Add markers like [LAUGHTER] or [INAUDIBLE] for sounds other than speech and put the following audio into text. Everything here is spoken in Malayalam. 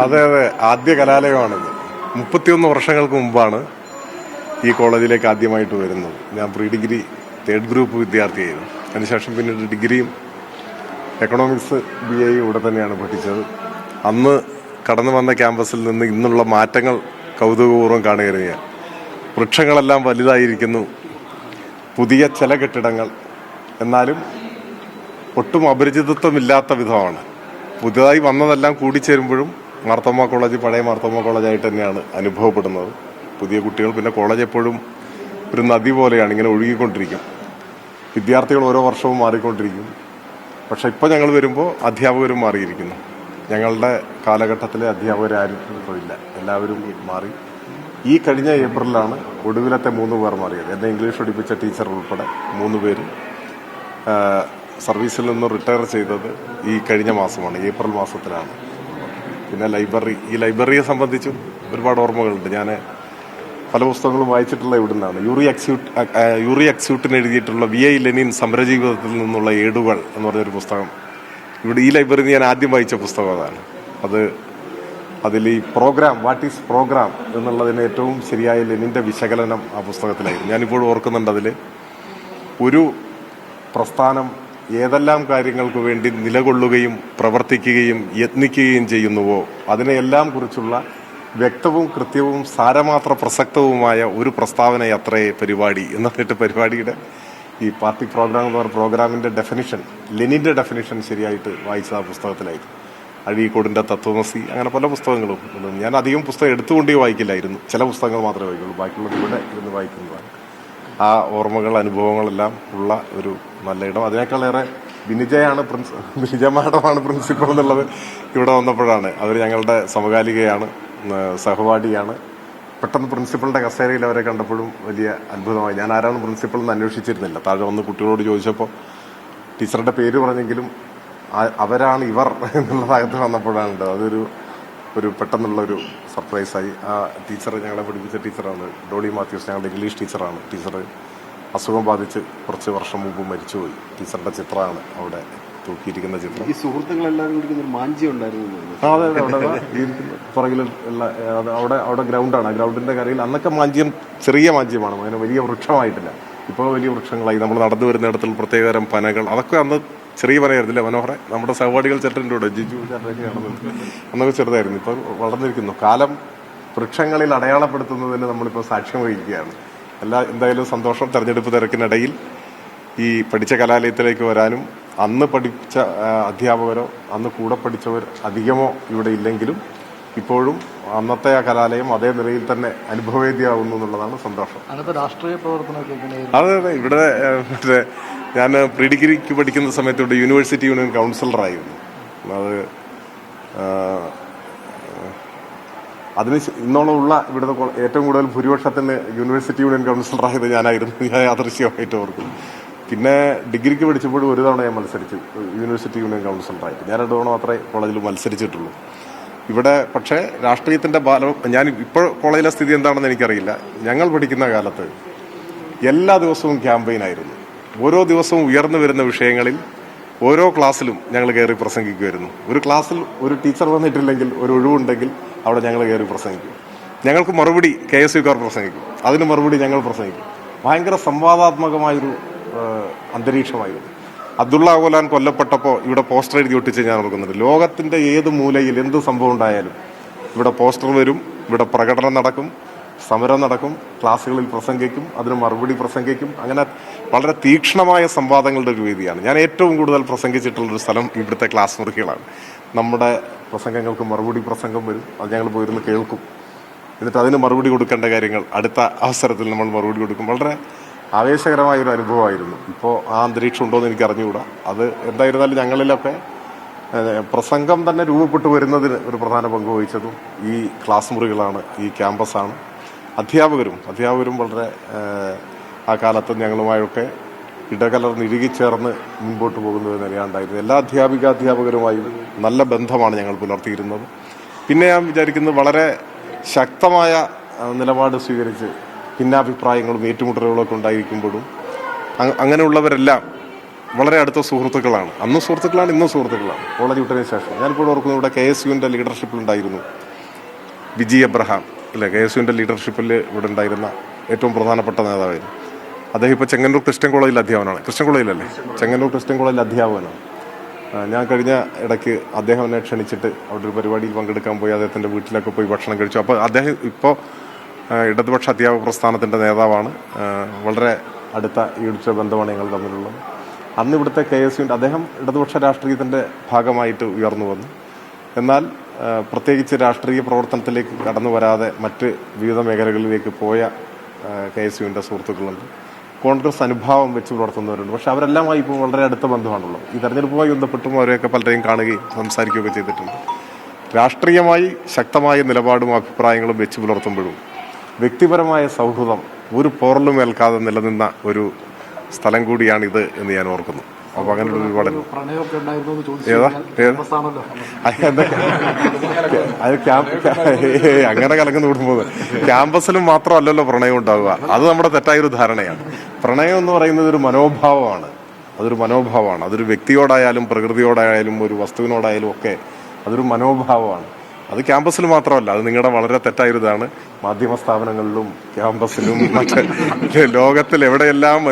അതെ അതെ. ആദ്യ കലാലയമാണിത്. മുപ്പത്തിയൊന്ന് വർഷങ്ങൾക്ക് മുമ്പാണ് ഈ കോളേജിലേക്ക് ആദ്യമായിട്ട് വരുന്നത്. ഞാൻ പ്രീ ഡിഗ്രി തേർഡ് ഗ്രൂപ്പ് വിദ്യാർത്ഥിയായിരുന്നു. അതിനുശേഷം പിന്നീട് ഡിഗ്രിയും എക്കണോമിക്സ് ബി എ ഇവിടെ തന്നെയാണ് പഠിച്ചത്. അന്ന് കടന്നു വന്ന ക്യാമ്പസിൽ നിന്ന് ഇന്നുള്ള മാറ്റങ്ങൾ കൗതുകപൂർവം കാണുകയാണ് ഞാൻ. വൃക്ഷങ്ങളെല്ലാം വലുതായിരിക്കുന്നു. പുതിയ ചില കെട്ടിടങ്ങൾ. എന്നാലും ഒട്ടും അപരിചിതത്വമില്ലാത്ത വിധമാണ്. പുതുതായി വന്നതെല്ലാം കൂടിച്ചേരുമ്പോഴും മാർത്തോമ കോളേജ് പഴയ മാർത്തോമ കോളേജായിട്ട് തന്നെയാണ് അനുഭവപ്പെടുന്നത്. പുതിയ കുട്ടികൾ പിന്നെ കോളേജ് എപ്പോഴും ഒരു നദി പോലെയാണ് ഇങ്ങനെ ഒഴുകിക്കൊണ്ടിരിക്കും. വിദ്യാർത്ഥികൾ ഓരോ വർഷവും മാറിക്കൊണ്ടിരിക്കും. പക്ഷെ ഇപ്പോൾ ഞങ്ങൾ വരുമ്പോൾ അധ്യാപകരും മാറിയിരിക്കുന്നു. ഞങ്ങളുടെ കാലഘട്ടത്തിലെ അധ്യാപകരാരും ഇപ്പോൾ ഇല്ല. എല്ലാവരും മാറി. ഈ കഴിഞ്ഞ ഏപ്രിലാണ് ഒടുവിലത്തെ മൂന്ന് പേർ മാറിയത്. എന്നെ ഇംഗ്ലീഷ് പഠിപ്പിച്ച ടീച്ചർ ഉൾപ്പെടെ മൂന്ന് പേര്. സർവീസിൽ നിന്ന് റിട്ടയർ ചെയ്തത് ഈ കഴിഞ്ഞ മാസമാണ് ഏപ്രിൽ മാസത്തിലാണ്. പിന്നെ ലൈബ്രറി. ഈ ലൈബ്രറിയെ സംബന്ധിച്ചും ഒരുപാട് ഓർമ്മകളുണ്ട്. ഞാൻ പല പുസ്തകങ്ങളും വായിച്ചിട്ടുള്ള ഇവിടുന്നാണ്. യൂറി അക്സ്യൂട്ട് യൂറി അക്സ്യൂട്ടിന് എഴുതിയിട്ടുള്ള വി ഐ ലെനിൻ സമരജീവിതത്തിൽ നിന്നുള്ള ഏടുകൾ എന്ന് പറഞ്ഞൊരു പുസ്തകം. ഇവിടെ ഈ ലൈബ്രറിയിൽ ഞാൻ ആദ്യം വായിച്ച പുസ്തകം അതാണ്. അത് അതിൽ ഈ പ്രോഗ്രാം വാട്ട് ഈസ് പ്രോഗ്രാം എന്നുള്ളതിന് ഏറ്റവും ശരിയായ ലെനിന്റെ വിശകലനം ആ പുസ്തകത്തിലായിരുന്നു. ഞാനിപ്പോഴും ഓർക്കുന്നുണ്ട് അതിൽ ഒരു പ്രസ്ഥാനം ഏതെല്ലാം കാര്യങ്ങൾക്ക് വേണ്ടി നിലകൊള്ളുകയും പ്രവർത്തിക്കുകയും യത്നിക്കുകയും ചെയ്യുന്നുവോ അതിനെയെല്ലാം കുറിച്ചുള്ള വ്യക്തവും കൃത്യവും സാരമാത്ര പ്രസക്തവുമായ ഒരു പ്രസ്താവനയത്രേ പരിപാടി. എന്നിട്ട് പരിപാടിയുടെ ഈ പാർട്ടി പ്രോഗ്രാം എന്ന് പറഞ്ഞ പ്രോഗ്രാമിന്റെ ഡെഫിനിഷൻ ലെനിന്റെ ഡെഫിനിഷൻ ശരിയായിട്ട് വായിച്ച ആ പുസ്തകത്തിലായിരുന്നു. അഴീക്കോടിന്റെ തത്വമസി അങ്ങനെ പല പുസ്തകങ്ങളും. ഞാൻ അധികം പുസ്തകം എടുത്തുകൊണ്ടേ വായിക്കില്ലായിരുന്നു. ചില പുസ്തകങ്ങൾ മാത്രമേ വായിക്കുള്ളൂ. ബാക്കിയുള്ളത് ഇവിടെ ഇരുന്ന് വായിക്കുന്നതാണ്. ആ ഓർമ്മകൾ അനുഭവങ്ങളെല്ലാം ഉള്ള ഒരു നല്ല ഇടം. അതിനേക്കാളേറെ ബിനിജയാണ് പ്രിൻസ് ബിനിജ മാഡമാണ് പ്രിൻസിപ്പൾ എന്നുള്ളത് ഇവിടെ വന്നപ്പോഴാണ്. അവർ ഞങ്ങളുടെ സമകാലികയാണ് സഹപാഠിയാണ്. പെട്ടെന്ന് പ്രിൻസിപ്പളിന്റെ കസേരയിൽ അവരെ കണ്ടപ്പോഴും വലിയ അത്ഭുതമായി. ഞാൻ ആരാണ് പ്രിൻസിപ്പൾ എന്ന് അന്വേഷിച്ചിരുന്നില്ല. താഴെ വന്ന് കുട്ടികളോട് ചോദിച്ചപ്പോൾ ടീച്ചറുടെ പേര് പറഞ്ഞെങ്കിലും അവരാണ് ഇവർ എന്നുള്ള ഭാഗത്ത് വന്നപ്പോഴാണ്. അതൊരു ഒരു പെട്ടെന്നുള്ള ഒരു സർപ്രൈസായി. ആ ടീച്ചർ ഞങ്ങളെ പഠിപ്പിച്ച ടീച്ചറാണ്. ഡോളി മാത്യൂസ് ഞങ്ങളുടെ ഇംഗ്ലീഷ് ടീച്ചറാണ്. ടീച്ചർ അസുഖം ബാധിച്ച് കുറച്ച് വർഷം മുമ്പ് മരിച്ചുപോയി. ടീച്ചറുടെ ചിത്രമാണ് അവിടെ തൂക്കിയിരിക്കുന്ന ചിത്രം. ഈ സുഹൃത്തുക്കളെല്ലാവരും ഒരു മാഞ്ചി ഉണ്ടായിരുന്നു അതെ അവിടെ പുറകിൽ അവിടെ അവിടെ ഗ്രൗണ്ടാണ്. ഗ്രൗണ്ടിന്റെ കരയിൽ അന്നൊക്കെ മാഞ്ചിയം ചെറിയ മാഞ്ചിയമാണ്. അങ്ങനെ വലിയ വൃക്ഷമായിട്ടില്ല. ഇപ്പോൾ വലിയ വൃക്ഷങ്ങളായി. നമ്മൾ നടന്നു വരുന്നിടത്തിൽ പ്രത്യേകതരം പനകൾ അതൊക്കെ അന്ന് ചെറിയ പറയായിരുന്നില്ല മനോഹര നമ്മുടെ സഹപാഠികൾ ചേട്ടന്റെ കൂടെ ജിജു ചേട്ടനൊക്കെ അന്നൊക്കെ ചെറുതായിരുന്നു. ഇപ്പം വളർന്നിരിക്കുന്നു. കാലം വൃക്ഷങ്ങളിൽ അടയാളപ്പെടുത്തുന്നതിന് നമ്മളിപ്പോൾ സാക്ഷ്യം വഹിക്കുകയാണ്. എല്ലാ എന്തായാലും സന്തോഷം തെരഞ്ഞെടുപ്പ് തിരക്കിനിടയിൽ ഈ പഠിച്ച കലാലയത്തിലേക്ക് വരാനും അന്ന് പഠിച്ച അധ്യാപകരോ അന്ന് കൂടെ പഠിച്ചവർ അധികമോ ഇവിടെ ഇല്ലെങ്കിലും ഇപ്പോഴും അന്നത്തെ ആ കലാലയം അതേ നിലയിൽ തന്നെ അനുഭവേദ്യമാവുന്നു എന്നുള്ളതാണ് സന്തോഷം. രാഷ്ട്രീയ പ്രവർത്തനമൊക്കെ അതെ അതെ. ഇവിടെ മറ്റേ ഞാൻ പ്രീ ഡിഗ്രിക്ക് പഠിക്കുന്ന സമയത്ത് ഇവിടെ യൂണിവേഴ്സിറ്റി യൂണിയൻ കൗൺസിലറായിരുന്നു അത് അതിന് ഇന്നോളമുള്ള ഇവിടുത്തെ ഏറ്റവും കൂടുതൽ ഭൂരിപക്ഷത്തിന് യൂണിവേഴ്സിറ്റി യൂണിയൻ കൗൺസിലറായത് ഞാനായിരുന്നു. [LAUGHS] ഞാൻ യാദൃശ്യമായിട്ട് ഓർക്കും. പിന്നെ ഡിഗ്രിക്ക് പഠിച്ചപ്പോഴും ഒരു തവണ ഞാൻ മത്സരിച്ചു. യൂണിവേഴ്സിറ്റി യൂണിയൻ കൗൺസിലറായിട്ട്. ഞാൻ രണ്ട് തവണ മാത്രമേ കോളേജിൽ മത്സരിച്ചിട്ടുള്ളൂ. ഇവിടെ പക്ഷേ രാഷ്ട്രീയത്തിന്റെ ബാലം ഞാൻ ഇപ്പോൾ കോളേജിലെ സ്ഥിതി എന്താണെന്ന് എനിക്കറിയില്ല. ഞങ്ങൾ പഠിക്കുന്ന കാലത്ത് എല്ലാ ദിവസവും ക്യാമ്പയിനായിരുന്നു ഓരോ ദിവസവും ഉയർന്നു വരുന്ന വിഷയങ്ങളിൽ ഓരോ ക്ലാസ്സിലും ഞങ്ങൾ കയറി പ്രസംഗിക്കുമായിരുന്നു. ഒരു ക്ലാസ്സിൽ ഒരു ടീച്ചർ വന്നിട്ടില്ലെങ്കിൽ ഒരു ഒഴിവുണ്ടെങ്കിൽ അവിടെ ഞങ്ങൾ കയറി പ്രസംഗിക്കും. ഞങ്ങൾക്ക് മറുപടി കെ എസ് യുക്കാർ പ്രസംഗിക്കും. അതിന് മറുപടി ഞങ്ങൾ പ്രസംഗിക്കും. ഭയങ്കര സംവാദാത്മകമായൊരു അന്തരീക്ഷമായിരുന്നു. അബ്ദുള്ള അഗോലാൻ കൊല്ലപ്പെട്ടപ്പോൾ ഇവിടെ പോസ്റ്റർ എഴുതി ഒട്ടിച്ച് ഞാൻ ഓർക്കുന്നുണ്ട് ലോകത്തിന്റെ ഏത് മൂലയിൽ എന്ത് സംഭവം ഉണ്ടായാലും ഇവിടെ പോസ്റ്റർ വരും ഇവിടെ പ്രകടനം നടക്കും സമരം നടക്കും ക്ലാസ്സുകളിൽ പ്രസംഗിക്കും അതിന് മറുപടി പ്രസംഗിക്കും. അങ്ങനെ വളരെ തീക്ഷ്ണമായ സംവാദങ്ങളുടെ ഒരു വേദിയാണ്. ഞാൻ ഏറ്റവും കൂടുതൽ പ്രസംഗിച്ചിട്ടുള്ള ഒരു സ്ഥലം ഇവിടുത്തെ ക്ലാസ് മുറികളാണ് നമ്മുടെ പ്രസംഗങ്ങൾക്ക് മറുപടി പ്രസംഗം വരും. അത് ഞങ്ങൾ പോയിരുന്ന് കേൾക്കും. എന്നിട്ട് അതിന് മറുപടി കൊടുക്കേണ്ട കാര്യങ്ങൾ അടുത്ത അവസരത്തിൽ നമ്മൾ മറുപടി കൊടുക്കും. വളരെ ആവേശകരമായ ഒരു അനുഭവമായിരുന്നു. ഇപ്പോൾ ആ അന്തരീക്ഷം ഉണ്ടോ എന്ന് എനിക്ക് അറിഞ്ഞുകൂടാ. അത് എന്തായിരുന്നാലും ഞങ്ങളിലൊക്കെ പ്രസംഗം തന്നെ രൂപപ്പെട്ടു വരുന്നതിന് ഒരു പ്രധാന പങ്ക് വഹിച്ചതും ഈ ക്ലാസ് മുറികളാണ് ഈ ക്യാമ്പസാണ്. അധ്യാപകരും അധ്യാപകരും വളരെ ആ കാലത്ത് ഞങ്ങളുമായൊക്കെ ഇടകലർന്ന് ഇഴുകിച്ചേർന്ന് മുൻപോട്ട് പോകുന്നത് നിലയാണ്ടായിരുന്നു എല്ലാ അധ്യാപിക അധ്യാപകരുമായും നല്ല ബന്ധമാണ് ഞങ്ങൾ പുലർത്തിയിരുന്നത്. പിന്നെ ഞാൻ വിചാരിക്കുന്നത് വളരെ ശക്തമായ നിലപാട് സ്വീകരിച്ച് ഭിന്നാഭിപ്രായങ്ങളും ഏറ്റുമുട്ടലുകളൊക്കെ ഉണ്ടായിരിക്കുമ്പോഴും അങ്ങനെയുള്ളവരെല്ലാം വളരെ അടുത്ത സുഹൃത്തുക്കളാണ്. അന്നും സുഹൃത്തുക്കളാണ് ഇന്നും സുഹൃത്തുക്കളാണ്. കോളേജ് വിട്ടതിന് ശേഷം. ഞാനിപ്പോൾ ഓർക്കുന്നു ഇവിടെ കെ എസ് യുവിന്റെ ലീഡർഷിപ്പിലുണ്ടായിരുന്നു വിജി എബ്രഹാം. അല്ലെ? കെ എസ് യുവിന്റെ ലീഡർഷിപ്പിൽ ഇവിടെ ഉണ്ടായിരുന്ന ഏറ്റവും പ്രധാനപ്പെട്ട നേതാവായിരുന്നു. അദ്ദേഹം ഇപ്പോൾ ചെങ്ങന്നൂർ ക്രിസ്ത്യൻ കോളേജിൽ അധ്യാപനമാണ് ക്രിസ്ത്യൻ കോളേജിലല്ലേ? ചെങ്ങന്നൂർ ക്രിസ്ത്യൻ കോളേജിൽ അധ്യാപകനാണ്. ഞാൻ കഴിഞ്ഞ ഇടയ്ക്ക് അദ്ദേഹം എന്നെ ക്ഷണിച്ചിട്ട് അവിടെ ഒരു പരിപാടിയിൽ പങ്കെടുക്കാൻ പോയി. അദ്ദേഹത്തിന്റെ വീട്ടിലൊക്കെ പോയി ഭക്ഷണം കഴിച്ചു. അപ്പോൾ അദ്ദേഹം ഇപ്പോൾ ഇടതുപക്ഷ അധ്യാപക പ്രസ്ഥാനത്തിന്റെ നേതാവാണ്. വളരെ അടുത്ത ഈടുച്ച ബന്ധമാണ് ഞങ്ങൾ തമ്മിലുള്ളത്. അന്ന് ഇവിടുത്തെ കെ എസ് യുവിന്റെ അദ്ദേഹം ഇടതുപക്ഷ രാഷ്ട്രീയത്തിന്റെ ഭാഗമായിട്ട് ഉയർന്നു വന്നു. എന്നാൽ പ്രത്യേകിച്ച് രാഷ്ട്രീയ പ്രവർത്തനത്തിലേക്ക് കടന്നു വരാതെ മറ്റ് വിവിധ മേഖലകളിലേക്ക് പോയ കെ എസ് യുവിന്റെ സുഹൃത്തുക്കളുണ്ട്. കോൺഗ്രസ് അനുഭാവം വെച്ച് പുലർത്തുന്നവരുണ്ട്. പക്ഷെ അവരെല്ലാമായി ഇപ്പോൾ വളരെ അടുത്ത ബന്ധമാണുള്ളത്. ഈ തെരഞ്ഞെടുപ്പുമായി ബന്ധപ്പെട്ടും അവരെയൊക്കെ പലരെയും കാണുകയും സംസാരിക്കുകയൊക്കെ ചെയ്തിട്ടുണ്ട്. രാഷ്ട്രീയമായി ശക്തമായ നിലപാടും അഭിപ്രായങ്ങളും വെച്ച് പുലർത്തുമ്പോഴും വ്യക്തിപരമായ സൗഹൃദം ഒരു പോറലും ഏൽക്കാതെ നിലനിന്ന ഒരു സ്ഥലം കൂടിയാണിത് എന്ന് ഞാൻ ഓർക്കുന്നു. അപ്പൊ അങ്ങനെ ഒരുപാട് ഏതാ? അത് അങ്ങനെ കലങ്ങുന്ന കുടുംബം. ക്യാമ്പസിലും മാത്രമല്ലല്ലോ പ്രണയം ഉണ്ടാവുക. അത് നമ്മുടെ തെറ്റായ ഒരു ധാരണയാണ്. പ്രണയം എന്ന് പറയുന്നത് ഒരു മനോഭാവമാണ്. അതൊരു മനോഭാവമാണ്. അതൊരു വ്യക്തിയോടായാലും പ്രകൃതിയോടായാലും ഒരു വസ്തുവിനോടായാലും ഒക്കെ അതൊരു മനോഭാവമാണ്. അത് ക്യാമ്പസിൽ മാത്രമല്ല അത് നിങ്ങളുടെ വളരെ തെറ്റായ ഇതാണ് മാധ്യമ സ്ഥാപനങ്ങളിലും ക്യാമ്പസിലും മറ്റ് ലോകത്തിൽ എവിടെയെല്ലാം